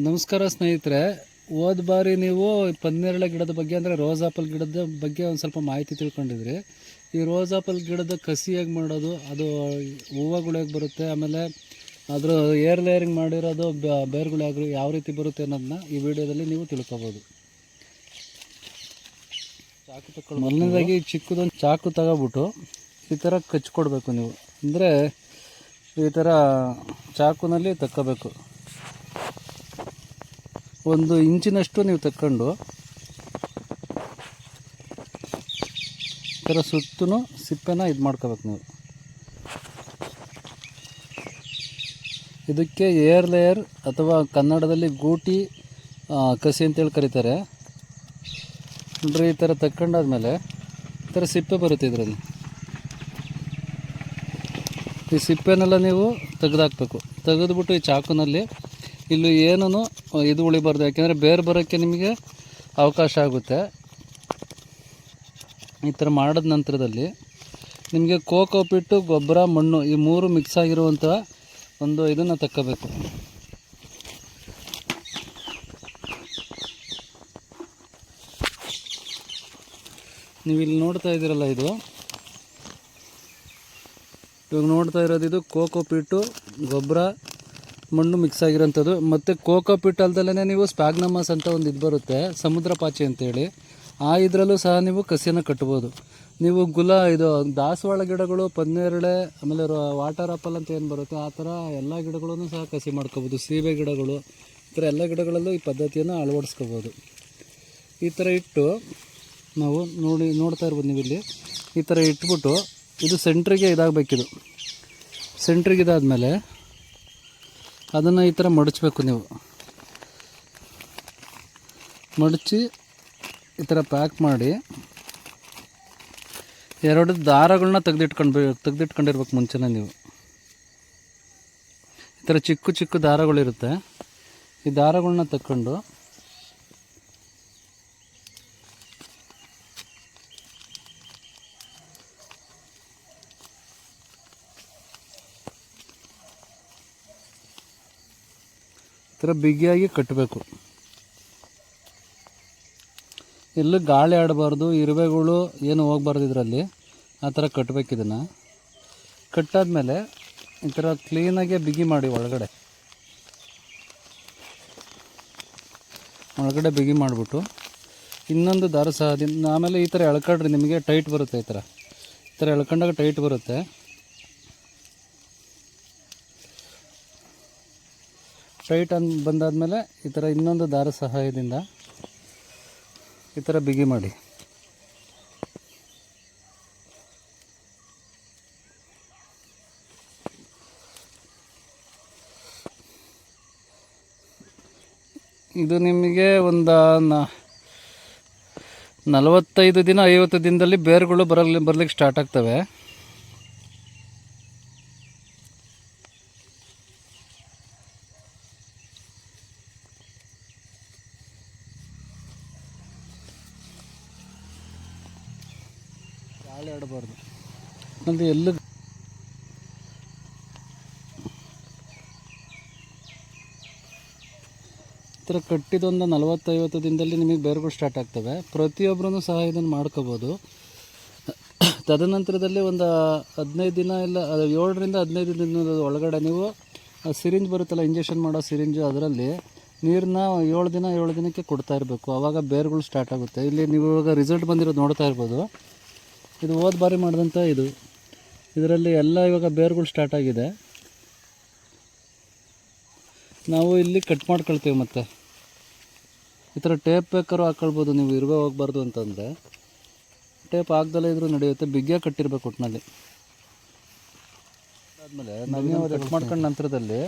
ನಮಸ್ಕಾರ ಸ್ನೇಹಿತರೆ ಹೋದ ಬಾರಿ ನೀವು ಪನ್ನೇರಳೆ ಗಿಡದ ಬಗ್ಗೆ ಅಂದರೆ ರೋಸ್ ಆಪಲ್ ಗಿಡದ ಬಗ್ಗೆ ಒಂದು ಸ್ವಲ್ಪ ಮಾಹಿತಿ ತಿಳ್ಕೊಂಡಿದ್ರಿ. ಈ ರೋಸ್ ಆಪಲ್ ಗಿಡದ ಕಸಿ ಹೇಗೆ ಮಾಡೋದು ಅದು ಹೂವುಗಳು ಹೇಗೆ ಬರುತ್ತೆ ಆಮೇಲೆ ಅದರ ಏರ್ ಲೇಯರಿಂಗ್ ಮಾಡಿರೋದು ಬೇರುಗಳು ಹೇಗೆ ಯಾವ ರೀತಿ ಬರುತ್ತೆ ಅನ್ನೋದನ್ನ ಈ ವಿಡಿಯೋದಲ್ಲಿ ನೀವು ತಿಳ್ಕೊಬೋದು. ಚಾಕು ತಗೊಳ್ಳಿ ಮೊದಲನೇದಾಗಿ ಚಿಕ್ಕದೊಂದು ಚಾಕು ತಗೋಬಿಟ್ಟು ಈ ಥರ ಕಚ್ಕೊಡ್ಬೇಕು ನೀವು. ಅಂದರೆ ಈ ಥರ ಚಾಕುನಲ್ಲಿ ತಕ್ಕೋಬೇಕು. ಒಂದು ಇಂಚಿನಷ್ಟು ನೀವು ತಕ್ಕೊಂಡು ಥರ ಸುತ್ತೂ ಸಿಪ್ಪೆನ ಇದು ಮಾಡ್ಕೋಬೇಕು ನೀವು. ಇದಕ್ಕೆ ಏರ್ ಲೇಯರ್ ಅಥವಾ ಕನ್ನಡದಲ್ಲಿ ಗೂಟಿ ಕಸಿ ಅಂತೇಳಿ ಕರೀತಾರೆ. ನೋಡ್ರಿ ಈ ಥರ ತಕ್ಕೊಂಡಾದ್ಮೇಲೆ ಈ ಥರ ಸಿಪ್ಪೆ ಬರುತ್ತೆ ಇದರಲ್ಲಿ. ಈ ಸಿಪ್ಪೆನೆಲ್ಲ ನೀವು ತೆಗೆದಾಕ್ಬೇಕು. ತೆಗೆದುಬಿಟ್ಟು ಈ ಚಾಕುನಲ್ಲಿ ಇಲ್ಲಿ ಏನೂ ಇದು ಉಳಿಬಾರ್ದು ಯಾಕೆಂದರೆ ಬೇರೆ ಬರೋಕ್ಕೆ ನಿಮಗೆ ಅವಕಾಶ ಆಗುತ್ತೆ. ಈ ಥರ ಮಾಡಿದ ನಂತರದಲ್ಲಿ ನಿಮಗೆ ಕೋಕೋ ಪಿಟ್ಟು ಗೊಬ್ಬರ, ಮಣ್ಣು ಈ ಮೂರು ಮಿಕ್ಸ್ ಆಗಿರುವಂಥ ಒಂದು ಇದನ್ನು ತಕ್ಕೋಬೇಕು. ನೀವು ಇಲ್ಲಿ ನೋಡ್ತಾ ಇದ್ದೀರಲ್ಲ ಇದು? ಇವಾಗ ನೋಡ್ತಾ ಇರೋದು ಇದು ಕೋಕೋ ಪಿಟ್ಟು ಗೊಬ್ಬರ ಮಣ್ಣು ಮಿಕ್ಸ್ ಆಗಿರೋಂಥದ್ದು. ಮತ್ತು ಕೋಕೋ ಪಿಟ್ ನೀವು ಸ್ಪ್ಯಾಗ್ನಮಸ್ ಅಂತ ಒಂದು ಇದು ಬರುತ್ತೆ, ಸಮುದ್ರ ಪಾಚಿ ಅಂತೇಳಿ. ಆ ಇದರಲ್ಲೂ ಸಹ ನೀವು ಕಸಿಯನ್ನು ಕಟ್ಬೋದು. ನೀವು ಗುಲ, ಇದು ದಾಸವಾಳ ಗಿಡಗಳು, ಪನ್ನೇರಳೆ, ಆಮೇಲೆ ವಾಟರ್ ಆಪಲ್ ಅಂತ ಏನು ಬರುತ್ತೆ, ಆ ಥರ ಎಲ್ಲ ಗಿಡಗಳನ್ನು ಸಹ ಕಸಿ ಮಾಡ್ಕೋಬೋದು. ಸೀಬೆ ಗಿಡಗಳು, ಈ ಥರ ಎಲ್ಲ ಗಿಡಗಳಲ್ಲೂ ಈ ಪದ್ಧತಿಯನ್ನು ಅಳವಡಿಸ್ಕೋಬೋದು. ಈ ಥರ ಇಟ್ಟು ನಾವು ನೋಡಿ, ನೋಡ್ತಾ ಇರ್ಬೋದು ನೀವು ಇಲ್ಲಿ ಈ ಥರ ಇಟ್ಬಿಟ್ಟು ಇದು ಸೆಂಟ್ರಿಗೆ ಇದಾಗಬೇಕಿದು. ಸೆಂಟ್ರಿಗೆ ಇದಾದಮೇಲೆ ಅದನ್ನು ಈ ಥರ ಮಡಚಬೇಕು ನೀವು. ಮಡಚಿ ಈ ಥರ ಪ್ಯಾಕ್ ಮಾಡಿ ಎರಡು ದಾರಗಳನ್ನ ತೆಗೆದಿಟ್ಕೊಂಡು ತೆಗೆದಿಟ್ಕೊಂಡಿರ್ಬೇಕು ಮುಂಚೆನೇ ನೀವು. ಈ ಥರ ಚಿಕ್ಕ ಚಿಕ್ಕ ದಾರಗಳಿರುತ್ತೆ. ಈ ದಾರಗಳನ್ನ ತಕ್ಕೊಂಡು ಥರ ಬಿಗಿಯಾಗಿ ಕಟ್ಟಬೇಕು. ಎಲ್ಲೂ ಗಾಳಿ ಆಡಬಾರ್ದು, ಇರುವೆಗಳು ಏನು ಹೋಗ್ಬಾರ್ದು ಇದರಲ್ಲಿ, ಆ ಥರ ಕಟ್ಟಬೇಕು ಇದನ್ನು. ಕಟ್ಟಾದಮೇಲೆ ಈ ಥರ ಕ್ಲೀನಾಗೆ ಬಿಗಿ ಮಾಡಿ ಒಳಗಡೆ. ಒಳಗಡೆ ಬಿಗಿ ಮಾಡಿಬಿಟ್ಟು, ಇನ್ನೊಂದು ದಾರ ಸಹ ಆಮೇಲೆ ಈ ಥರ ಎಳ್ಕೊಳ್ರಿ ನಿಮಗೆ ಟೈಟ್ ಬರುತ್ತೆ ಈ ಥರ. ಈ ಥರ ಎಳ್ಕೊಂಡಾಗ ಟೈಟ್ ಬರುತ್ತೆ. ಟೈಟ್ ಅನ್ ಬಂದಾದಮೇಲೆ ಈ ಥರ ಇನ್ನೊಂದು ದಾರ ಸಹಾಯದಿಂದ ಈ ಥರ ಬಿಗಿ ಮಾಡಿ. ಇದು ನಿಮಗೆ ಒಂದು ನಲವತ್ತೈದು ದಿನ ಐವತ್ತು ದಿನದಲ್ಲಿ ಬೇರುಗಳು ಬರಲಿ ಬರ್ಲಿಕ್ಕೆ ಸ್ಟಾರ್ಟ್ ಆಗ್ತವೆ. ಗಾಳಿ ಆಡಬಾರ್ದು ಎಲ್ಲ ಥರ ಕಟ್ಟಿದೊಂದು ನಲವತ್ತೈವತ್ತು ದಿನದಲ್ಲಿ ನಿಮಗೆ ಬೇರುಗಳು ಸ್ಟಾರ್ಟ್ ಆಗ್ತವೆ. ಪ್ರತಿಯೊಬ್ಬರೂ ಸಹ ಇದನ್ನು ಮಾಡ್ಕೋಬೋದು. ತದನಂತರದಲ್ಲಿ ಒಂದು ಹದಿನೈದು ದಿನ ಇಲ್ಲ ಏಳರಿಂದ ಹದಿನೈದು ದಿನದ ಒಳಗಡೆ ನೀವು ಸಿರಿಂಜ್ ಬರುತ್ತಲ್ಲ ಇಂಜೆಕ್ಷನ್ ಮಾಡೋ ಸಿರಿಂಜು ಅದರಲ್ಲಿ ನೀರನ್ನ ಏಳು ದಿನ, ಏಳು ದಿನಕ್ಕೆ ಕೊಡ್ತಾ ಇರಬೇಕು. ಆವಾಗ ಬೇರುಗಳು ಸ್ಟಾರ್ಟ್ ಆಗುತ್ತೆ. ಇಲ್ಲಿ ನೀವು ಇವಾಗ ರಿಸಲ್ಟ್ ಬಂದಿರೋದು ನೋಡ್ತಾ ಇರ್ಬೋದು. ಇದು ಹೋದ ಬಾರಿ ಮಾಡಿದಂಥ ಇದು. ಇದರಲ್ಲಿ ಎಲ್ಲ ಇವಾಗ ಬೇರುಗಳು ಸ್ಟಾರ್ಟ್ ಆಗಿದೆ. ನಾವು ಇಲ್ಲಿ ಕಟ್ ಮಾಡ್ಕೊಳ್ತೀವಿ ಮತ್ತೆ. ಈ ಥರ ಟೇಪ್ ಬೇಕಾದ್ರೂ ಹಾಕ್ಕೊಳ್ಬೋದು ನೀವು ಇರುವೆ ಹೋಗ್ಬಾರ್ದು ಅಂತಂದರೆ. ಟೇಪ್ ಹಾಕ್ದಲ್ಲೇ ಇದ್ರೂ ನಡೆಯುತ್ತೆ ಬಿಗ್ಗೆ ಕಟ್ಟಿರ್ಬೇಕು ಒಟ್ಟಿನಲ್ಲಿ ಆದಮೇಲೆ ನಾವು ಕಟ್ ಮಾಡ್ಕೊಂಡ ನಂತರದಲ್ಲಿ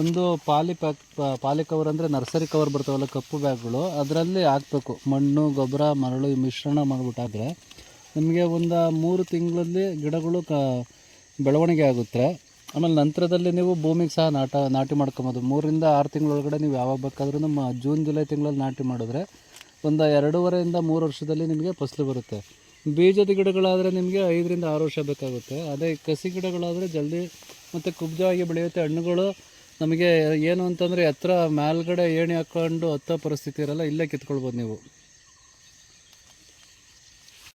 ಒಂದು ಪಾಲಿ ಪ್ಯಾಕ್ ಪಾಲಿ ಕವರ್ ಅಂದರೆ ನರ್ಸರಿ ಕವರ್ ಬರ್ತಾವಲ್ಲ ಕಪ್ಪು ಬ್ಯಾಗ್ಗಳು ಅದರಲ್ಲಿ ಹಾಕ್ಬೇಕು. ಮಣ್ಣು, ಗೊಬ್ಬರ, ಮರಳು ಮಿಶ್ರಣ ಮಾಡಿಬಿಟ್ಟಾದ್ರೆ. ನಿಮಗೆ ಒಂದು ಮೂರು ತಿಂಗಳಲ್ಲಿ ಗಿಡಗಳು ಕ ಬೆಳವಣಿಗೆ ಆಗುತ್ತೆ. ಆಮೇಲೆ ನಂತರದಲ್ಲಿ ನೀವು ಭೂಮಿಗೆ ಸಹ ನಾಟ, ನಾಟಿ ಮಾಡ್ಕೊಬೋದು. ಮೂರರಿಂದ ಆರು ತಿಂಗಳೊಳಗಡೆ ನೀವು ಯಾವಾಗ ಬೇಕಾದರೂ ನಮ್ಮ ಜೂನ್, ಜುಲೈ ತಿಂಗಳಲ್ಲಿ ನಾಟಿ ಮಾಡಿದ್ರೆ ಒಂದು ಎರಡೂವರೆಯಿಂದ ಮೂರು ವರ್ಷದಲ್ಲಿ ನಿಮಗೆ ಫಸಲು ಬರುತ್ತೆ. ಬೀಜದ ಗಿಡಗಳಾದರೆ ನಿಮಗೆ ಐದರಿಂದ ಆರು ವರ್ಷ ಬೇಕಾಗುತ್ತೆ. ಅದೇ ಕಸಿ ಗಿಡಗಳಾದರೆ ಜಲ್ದಿ ಮತ್ತು ಕುಬ್ಜವಾಗಿ ಬೆಳೆಯುತ್ತೆ. ಹಣ್ಣುಗಳು ನಮಗೆ ಏನು ಅಂತಂದರೆ ಎತ್ತರ ಮೇಲ್ಗಡೆ ಏಣಿ ಹಾಕ್ಕೊಂಡು ಹತ್ತೋ ಪರಿಸ್ಥಿತಿ ಇರಲ್ಲ, ಇಲ್ಲೇ ಕಿತ್ಕೊಳ್ಬೋದು ನೀವು.